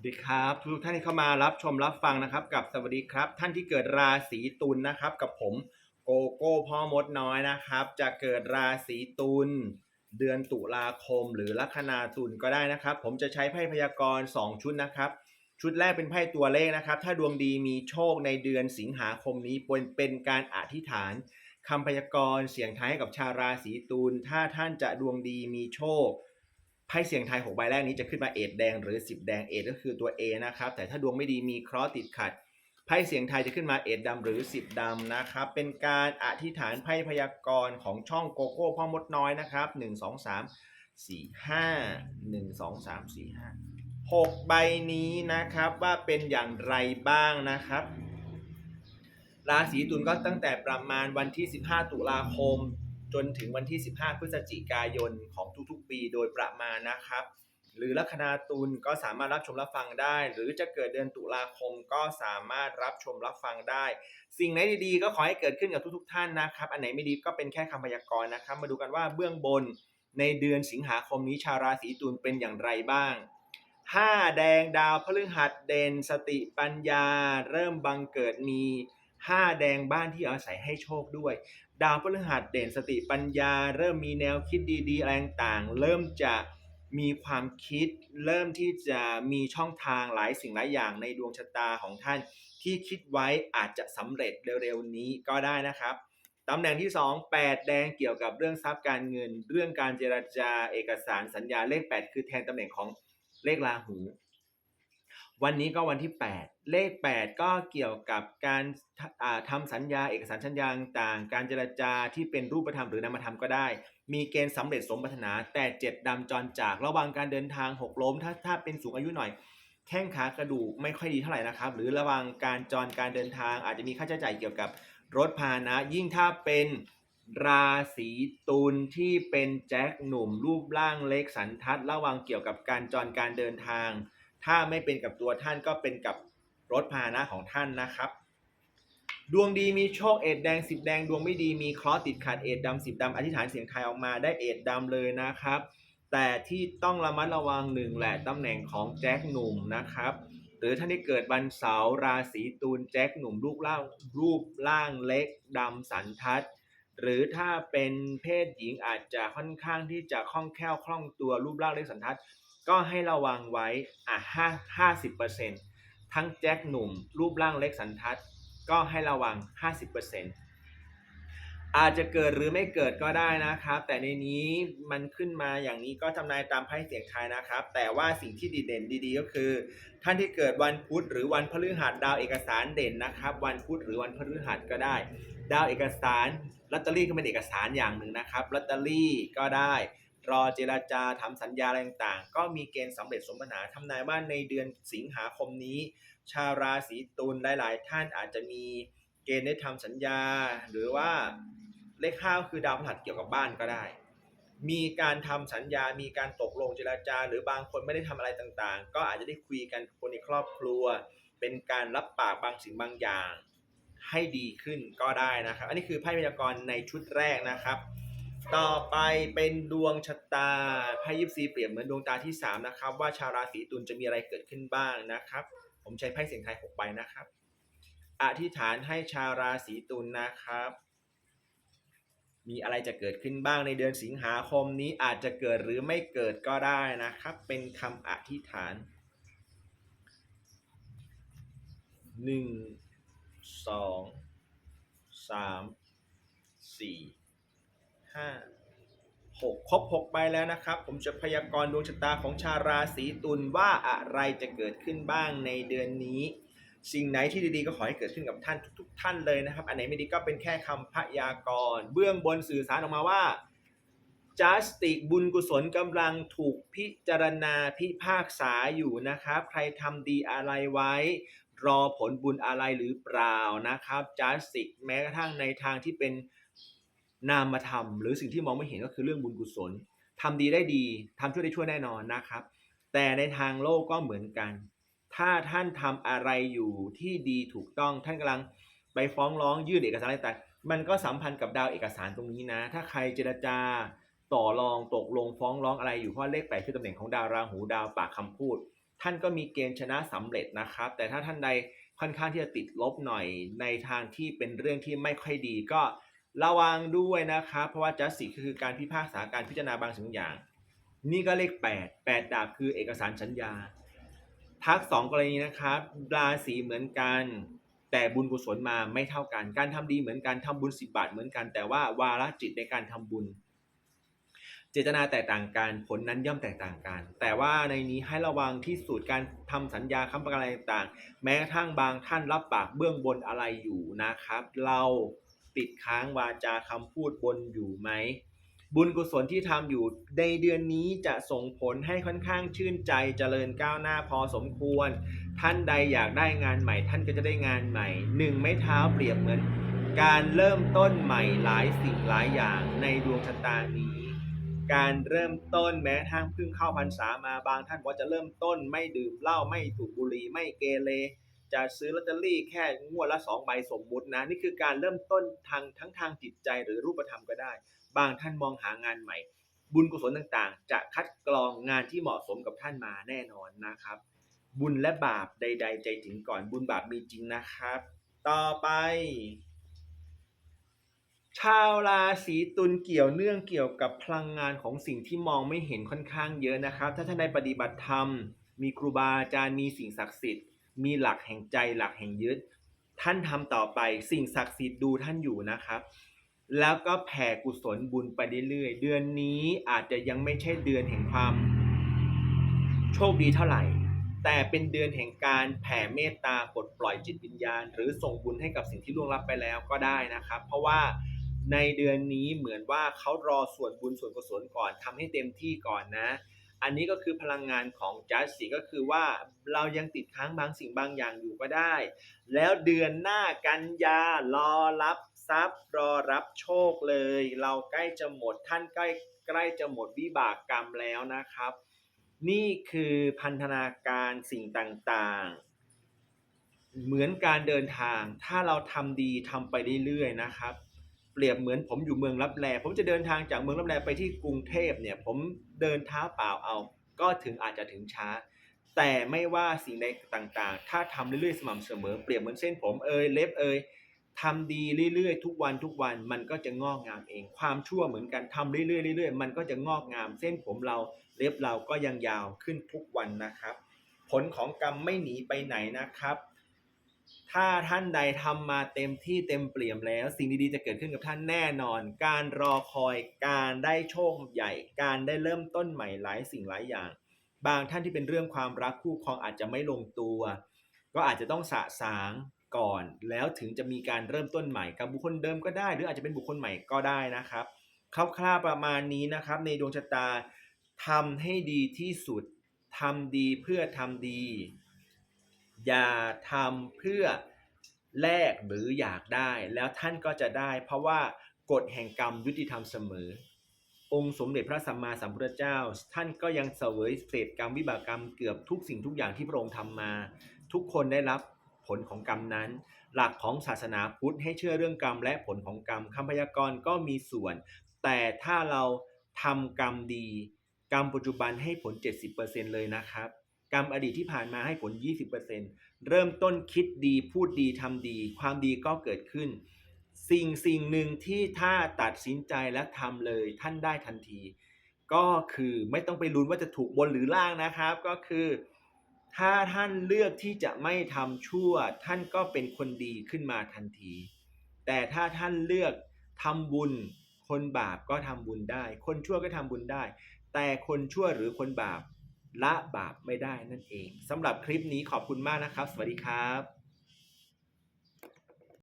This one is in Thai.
สวัสดีครับทุกท่านที่เข้ามารับชมรับฟังนะครับ กับสวัสดีครับ ท่านที่เกิดราศีตุลนะครับ กับผมโกโก้พ่อมดน้อยนะครับ จะเกิดราศีตุลเดือนตุลาคมหรือลัคนาตุลก็ได้นะครับ ผมจะใช้ไพ่พยากรณ์2ชุดนะครับ ชุดแรกเป็นไพ่ตัวเลขนะครับ ถ้าดวงดีมีโชคในเดือนสิงหาคมนี้เป็นเป็นการอธิษฐานคำพยากรณ์เสียงทายให้กับชาวราศีตุลถ้าท่านจะดวงดีมีโชค ไพ่เสียงไทาย6ใบแรกนี้จะขึ้นมาเอดแดงหรือ 10 แดงเอดก็คือตัว A นะครับ แต่ถ้าดวงไม่ดีมีเคราะห์ติดขัดไพ่เสียงไทยจะขึ้นมาเอดดำหรือ10ดำนะครับ เป็นการอธิษฐานไพ่พยากรณ์ของช่องโกโก้พ่อมดน้อยนะครับ1 2 3 4 5 1 2 3 4 5 6ใบนี้นะครับว่าเป็นอย่างไรบ้างนะครับ ราศีตุลก็ตั้งแต่ประมาณวันที่ 15 ตุลาคม จนถึงวันที่ 15 พฤศจิกายนของทุกๆ ปีโดยประมาณนะครับ หรือลัคนาตุลก็สามารถรับชมรับฟังได้ หรือจะเกิดเดือนตุลาคมก็สามารถรับชมรับฟังได้ สิ่งไหนดีๆ ก็ขอให้เกิดขึ้นกับทุกๆ ท่านนะครับ อันไหนไม่ดีก็เป็นแค่คำพยากรณ์นะครับ มาดูกันว่าเบื้องบนในเดือนสิงหาคมนี้ชาวราศีตุลเป็นอย่างไรบ้าง5แดงดาวพฤหัสเด่นสติปัญญา เริ่มบังเกิดมี5แดงบ้านที่อาศัยให้โชคด้วย ดาวพฤหัสเด่นสติปัญญา เริ่มมีแนวคิดดีๆอะไรต่างๆ เริ่มจะมีความคิด เริ่มที่จะมีช่องทางหลายสิ่งหลายอย่างในดวงชะตาของท่าน ที่คิดไว้อาจจะสำเร็จเร็วๆนี้ก็ได้นะครับตำแหน่งที่ 2 8 แดงเกี่ยวกับเรื่องทรัพย์การเงิน เรื่องการเจรจาเอกสารสัญญาเลข 8 คือแทนตำแหน่งของเลขราหู วันนี้ก็วันที่ 8 เลข 8 ก็เกี่ยวกับการอ่าทำสัญญาเอกสารสัญญาต่างการเจรจาที่เป็นรูปธรรมหรือนามธรรมก็ได้ มีเกณฑ์สำเร็จสมปรารถนา แต่เจ็ดดำจรจากระหวังการเดินทางหกล้ม ถ้าถ้าเป็นสูงอายุหน่อย แข้งขากระดูกไม่ค่อยดีเท่าไหร่นะครับ หรือระวังการจรการเดินทาง อาจจะมีค่าใช้จ่ายเกี่ยวกับรถพาหนะ ยิ่งถ้าเป็นราศีตุลที่เป็นแจ็คหนุ่มรูปร่างเล็กสันทัด ระวังเกี่ยวกับการจรการเดินทาง ถ้าไม่เป็นกับตัวท่านก็เป็นกับรถพาหนะของท่านนะครับ ดวงดีมีโชคเอ็ดแดงสิบแดง ดวงไม่ดีมีเคราะห์ติดขัดเอ็ดดำสิบดำอธิษฐานเสียงไทยออกมาได้เอ็ดดำเลยนะครับ แต่ที่ต้องระมัดระวังหนึ่งแหละตำแหน่งของแจ็คหนุ่มนะครับหรือท่านที่เกิดวันเสาร์ราศีตุลแจ็คหนุ่มรูปร่างรูปร่างเล็กดำสันทัด หรือถ้าเป็นเพศหญิงอาจจะค่อนข้างที่จะคล่องแคล่วคล่องตัวรูปร่างเล็กสันทัด ก็ให้ระวังไว้อะห้าห้าสิบเปอร์เซ็นต์ทั้งแจ็คหนุ่ม รูปร่างเล็กสันทัด ก็ให้ระวัง 50%อาจจะเกิดหรือไม่เกิดก็ได้นะครับ แต่ในนี้มันขึ้นมาอย่างนี้ก็ทำนายตามไพ่เสียงทายนะครับ แต่ว่าสิ่งที่ดีเด่นดีๆ ก็คือ ท่านที่เกิดวันพุธหรือวันพฤหัสดาวเอกสารเด่นนะครับ วันพุธหรือวันพฤหัสก็ได้ ดาวเอกสารลอตเตอรี่ก็เป็นเอกสารอย่างหนึ่งนะครับลอตเตอรี่ก็ได้ รอเจราจาทำสัญญาอะไรต่างๆ ก็มีเกณฑ์สำเร็จสมปรารถนาทำนายว่าในเดือนสิงหาคมนี้ ชาวราศีตุลหลาย ๆ ท่านอาจจะมีเกณฑ์ได้ทำสัญญา หรือว่าเลขห้าคือดาวพฤหัสเกี่ยวกับบ้านก็ได้ มีการทำสัญญา มีการตกลงเจราจา หรือบางคนไม่ได้ทำอะไรต่างๆ ก็อาจจะได้คุยกันคนในครอบครัว เป็นการรับปากบางสิ่งบางอย่างให้ดีขึ้นก็ได้นะครับ อันนี้คือไพ่พยากรณ์ในชุดแรกนะครับ ต่อไปเป็นดวงชะตาไพ่ยิปซีเปรียบเหมือนดวงตาที่ 3 นะครับ ว่าชาวราศีตุลจะมีอะไรเกิดขึ้นบ้างนะครับ ผมใช้ไพ่เสียงไทย6ใบนะครับ อธิษฐานให้ชาวราศีตุลนะครับ มีอะไรจะเกิดขึ้นบ้างในเดือนสิงหาคมนี้อาจจะเกิดหรือไม่เกิดก็ได้นะครับ เป็นคำอธิษฐานหนึ่งสองสามสี่ ห้าหกครบหกใบแล้วนะครับ ผมจะพยากรณ์ดวงชะตาของชาวราศีตุลว่าอะไรจะเกิดขึ้นบ้างในเดือนนี้ สิ่งไหนที่ดีๆก็ขอให้เกิดขึ้นกับท่านทุก ๆ ท่านเลยนะครับ อันไหนไม่ดีก็เป็นแค่คำพยากรณ์เบื้องบนสื่อสารออกมาว่าจัสติบุญกุศลกำลังถูกพิจารณาพิพากษาอยู่นะครับ ใครทำดีอะไรไว้ รอผลบุญอะไรหรือเปล่านะครับจัสติกแม้กระทั่งในทางที่เป็น นามธรรมหรือสิ่งที่มองไม่เห็นก็คือเรื่องบุญกุศลทำดีได้ดีทำชั่วได้ชั่วแน่นอนนะครับ แต่ในทางโลกก็เหมือนกัน ถ้าท่านทำอะไรอยู่ที่ดีถูกต้องท่านกำลังไปฟ้องร้องยื่นเอกสารอะไรต่างมันก็สัมพันธ์กับดาวเอกสารตรงนี้นะ ถ้าใครเจรจาต่อรองตกลงฟ้องร้องอะไรอยู่เพราะเลขแปดคือตำแหน่งของดาวราหูดาวปากคำพูด ท่านก็มีเกณฑ์ชนะสำเร็จนะครับ แต่ถ้าท่านใดค่อนข้างที่จะติดลบหน่อยในทางที่เป็นเรื่องที่ไม่ค่อยดีก็ ระวังด้วยนะครับ เพราะว่าจัสติคือการพิพากษาการพิจารณาบางสิ่งอย่าง นี่ก็เลข 8 8 ดาบคือเอกสารสัญญา ทักสองกรณีนะครับราศีเหมือนกัน แต่บุญกุศลมาไม่เท่ากัน การทำดีเหมือนกันทำบุญสิบบาทเหมือนกัน แต่ว่าวาระจิตในการทำบุญ เจตนาแตกต่างกัน ผลนั้นย่อมแตกต่างกัน แต่ว่าในนี้ให้ระวังที่สุดการทำสัญญาค้ำประกันอะไรต่าง แม้กระทั่งบางท่านรับปากเบื้องบนอะไรอยู่นะครับ เรา ติดค้างวาจาคำพูดบนอยู่ไหม บุญกุศลที่ทำอยู่ในเดือนนี้จะส่งผลให้ค่อนข้างชื่นใจเจริญก้าวหน้าพอสมควร ท่านใดอยากได้งานใหม่ ท่านก็จะได้งานใหม่หนึ่งไม้เท้าเปรียบเหมือน การเริ่มต้นใหม่หลายสิ่งหลายอย่างในดวงชะตานี้การเริ่มต้นแม้ทางเพิ่งเข้าพรรษามาบางท่านบอกว่าจะเริ่มต้นไม่ดื่มเหล้าไม่สูบบุหรี่ไม่เกเร จะซื้อลอตเตอรี่แค่งวดละสองใบสมมุตินะ นี่คือการเริ่มต้นทางทั้งทางจิตใจหรือรูปธรรมก็ได้ บางท่านมองหางานใหม่ บุญกุศลต่างๆ จะคัดกรองงานที่เหมาะสมกับท่านมาแน่นอนนะครับ บุญและบาปใด ๆ ใจถึงก่อนบุญบาปมีจริงนะครับ ต่อไป ชาวราศีตุลเกี่ยวเนื่องเกี่ยวกับพลังงานของสิ่งที่มองไม่เห็นค่อนข้างเยอะนะครับ ถ้าท่านได้ปฏิบัติธรรมมีครูบาอาจารย์มีสิ่งศักดิ์สิทธิ์ มีหลักแห่งใจหลักแห่งยึด ท่านทำต่อไปสิ่งศักดิ์สิทธิ์ดูท่านอยู่นะครับแล้วก็แผ่กุศลบุญไปเรื่อยๆ เดือนนี้อาจจะยังไม่ใช่เดือนแห่งความ โชคดีเท่าไหร่ แต่เป็นเดือนแห่งการแผ่เมตตาปลดปล่อยจิตวิญญาณ หรือส่งบุญให้กับสิ่งที่ล่วงลับไปแล้วก็ได้นะครับ เพราะว่าในเดือนนี้เหมือนว่าเขารอส่วนบุญส่วนกุศลก่อนทำให้เต็มที่ก่อนนะ อันนี้ก็คือพลังงานของจัสสีก็คือว่าเรายังติดค้างบางสิ่งบางอย่างอยู่ก็ได้ แล้วเดือนหน้ากันยารอรับทรัพย์รอรับโชคเลย เราใกล้จะหมดท่านใกล้ใกล้จะหมดวิบากกรรมแล้วนะครับ นี่คือพันธนาการสิ่งต่างๆ เหมือนการเดินทางถ้าเราทำดีทำไปเรื่อยๆนะครับ เปรียบเหมือนผมอยู่เมืองรับแลผมจะเดินทางจากเมืองรับแลไปที่กรุงเทพเนี่ยผมเดินเท้าเปล่าเอา ก็ถึงอาจจะถึงช้า แต่ไม่ว่าสิ่งใดต่างๆ ถ้าทำเรื่อยๆสม่ำเสมอ เปรียบเหมือนเส้นผมเอยเล็บเอยทำดีเรื่อยๆ ทุกวันทุกวันมันก็จะงอกงามเอง ความชั่วเหมือนกันทำเรื่อยๆเรื่อยๆมันก็จะงอกงาม เส้นผมเราเล็บเราก็ยังยาวขึ้นทุกวันนะครับ ผลของกรรมไม่หนีไปไหนนะครับ ถ้าท่านใดทำมาเต็มที่เต็มเปี่ยมแล้ว สิ่งดีๆจะเกิดขึ้นกับท่านแน่นอน การรอคอยการได้โชคใหญ่ การได้เริ่มต้นใหม่หลายสิ่งหลายอย่าง บางท่านที่เป็นเรื่องความรักคู่ครองอาจจะไม่ลงตัว ก็อาจจะต้องสะสางก่อน แล้วถึงจะมีการเริ่มต้นใหม่กับบุคคลเดิมก็ได้ หรืออาจจะเป็นบุคคลใหม่ก็ได้นะครับคร่าวๆประมาณนี้นะครับ ในดวงชะตาทำให้ดีที่สุดทำดีเพื่อทำดี อย่าทำเพื่อแลกหรืออยากได้ แล้วท่านก็จะได้ เพราะว่ากฎแห่งกรรมยุติธรรมเสมอ องค์สมเด็จพระสัมมาสัมพุทธเจ้า ท่านก็ยังเสวยเศษกรรมวิบากกรรมเกือบทุกสิ่งทุกอย่างที่พระองค์ทำมา ทุกคนได้รับผลของกรรมนั้น หลักของศาสนาพุทธให้เชื่อเรื่องกรรมและผลของกรรมคำพยากรณ์ก็มีส่วน แต่ถ้าเราทำกรรมดี กรรมปัจจุบันให้ผล 70%เลยนะครับ กรรมอดีตที่ผ่านมาให้ผล 20%เริ่มต้นคิดดีพูดดีทำดี ความดีก็เกิดขึ้น สิ่งสิ่งหนึ่งที่ถ้าตัดสินใจและทำเลยท่านได้ทันที ก็คือไม่ต้องไปลุ้นว่าจะถูกบนหรือล่างนะครับ ก็คือ ถ้าท่านเลือกที่จะไม่ทำชั่ว ท่านก็เป็นคนดีขึ้นมาทันที แต่ถ้าท่านเลือกทำบุญ คนบาปก็ทำบุญได้ คนชั่วก็ทำบุญได้ แต่คนชั่วหรือคนบาป ละบาปไม่ได้นั่นเองสำหรับคลิปนี้ขอบคุณมากนะครับ สวัสดีครับ